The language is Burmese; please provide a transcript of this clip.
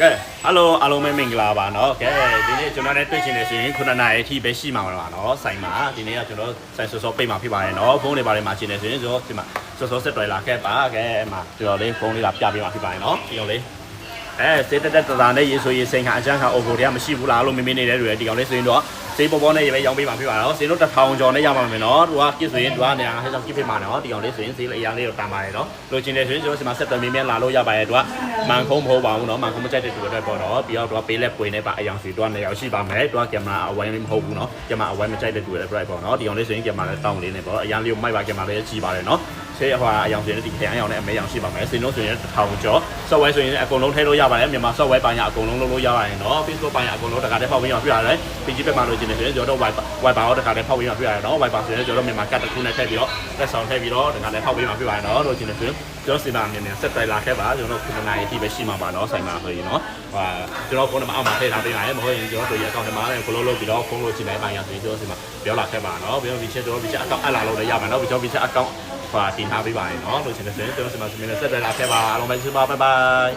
ကဲဟယ်လိုအားလုံးပဲမင်္ဂလာပါနော်ကဲဒီနေ့ကျွန်တော်လည်းတွေ့ချင်နေဆိုရင်9နာရီအထိပဲရှိမှာပါနော်ဆိုင်မှာဒီနေ့ကကျွန်တော်ဆိုင်ဆော့ဆော့ပိတ်မှာဖြစ်ပါတယ်နော်ဖုန်းတွေပါတယ်မှာရှင်နေဆိုရင်ကျွန်တော်ဒီမှာဆော့ဆော့ဆက်တွယ်လာခဲ့ပါကဲအမှကျွန်တော်လေးဖုန်းလေးလာပြပေးမှာဖြစ်ပါတယ်နော်ဒီလိုလေးအဲစေတက်တက်တတာနဲ့ရေဆိုရေစိန်ခါအချမ်းခါအိုကိုတွေကမရှိဘူးလားလို့မင်းမင်းနေတယ်တွေဒီကောင်လေးဆိုရင်တော့ စေးပေါ်ပေါ်နဲ့ပဲရောင်းပေးမှာဖြစ်ပါတော့စေတို့တစ်ထောင်ကျော်နဲ့ရမှာမယ်နော်သူကကစ်ဆိုရင်သူကနေရာဟဲ့ဆောင်ကစ်ဖြစ်မှာနော်ဒီကောင်လေးဆိုရင်စေးလေးအရာလေးတော့တန်ပါတယ်နော်လိုချင်တယ်ဆိုရင်ကျွန်တော်ဒီမှာဆက်သွယ်မင်းမြန်လာလို့ရပါတယ်သူကမန်ခုံးမဟုတ်ပါဘူးနော်မန်ခုံးမကြိုက်တဲ့သူတွေအတွက်ပေါ့နော်ပြီးတော့သူကပေးလက်ပွေနဲ့ပါအယောင်စီသူကနေရာရှိပါမယ်သူကကင်မရာအဝိုင်းမဟုတ်ဘူးနော်ကင်မရာအဝိုင်းမကြိုက်တဲ့သူတွေအတွက်ပေါ့နော်ဒီကောင်လေးဆိုရင်ကင်မရာလည်းတောင်းလေးနဲ့ပေါ့အရာလေးကိုမိုက်ပါကင်မရာလေးကြီးပါတယ်နော် ဆေးဟိုအယောင်စီနဲ့ဒီခရမ်းအယောင်နဲ့အမဲအယောင်ရှိပါမယ်စင်တို့ဆိုရင်တစ်ထောင်ကျော် software ဆိုရင်အကုန်လုံးထည့်လို့ရပါတယ်မြန်မာ software ပိုင်းကအကုန်လုံးလုပ်လို့ရပါတယ်နော် Facebook ပိုင်းကအကုန်လုံးတခါတည်းဖောက်ပြီးမှပြရတယ် PG ဘက်မှာလို့ကျင်နေဆိုရင်ကျွန်တော်တို့ Wiper Wiper ရောတခါတည်းဖောက်ပြီးမှပြရတယ်နော် Wiper ဆိုရင်ကျွန်တော်တို့မြန်မာကတ်တစ်ခုနဲ့ထည့်ပြီးတော့လက်ဆောင်ထည့်ပြီးတော့တခါတည်းဖောက်ပြီးမှပြရတယ်နော်လို့ကျင်နေဆိုရင်ကျွန်တော်စီမံမြင်မြင်ဆက်တိုက်လာခဲ့ပါကျွန်တော်တို့ခုနနိုင်အထိပဲရှိမှာပါနော်ဆိုင်မှာဆိုရင်နော်ဟာကျွန်တော်ဖုန်းနံပါတ်အောက်မှာထည့်ထားပေးပါရယ်မဟုတ်ရင်ကျွန်တော်တို့ရဲ့အကောင့်ထဲမှာလည်းဘလို့လုပ်ပြီးတော့ဖုန်းလို့ချိန်တိုင်းပိုင်းရဆိုရင်ကျွန်တော်စီမံပြောလာခဲ့ပါနော်ပြီးတော့ဒီချက်ကျွန်တော်ဒီချက်အကောင့်အပ်လာလို့လည်းရပါနော်ပြီးတော့ဒီချက်အကောင့်ဟိုတင်ထားပေးပါရယ်နော်လို့ချင်တယ်ဆိုရင်ကျွန်တော်စီမံစီမံနဲ့ဆက်တိုက်လာခဲ့ပါအားလုံးပဲကျေးဇူးပါဘိုင်ဘိုင်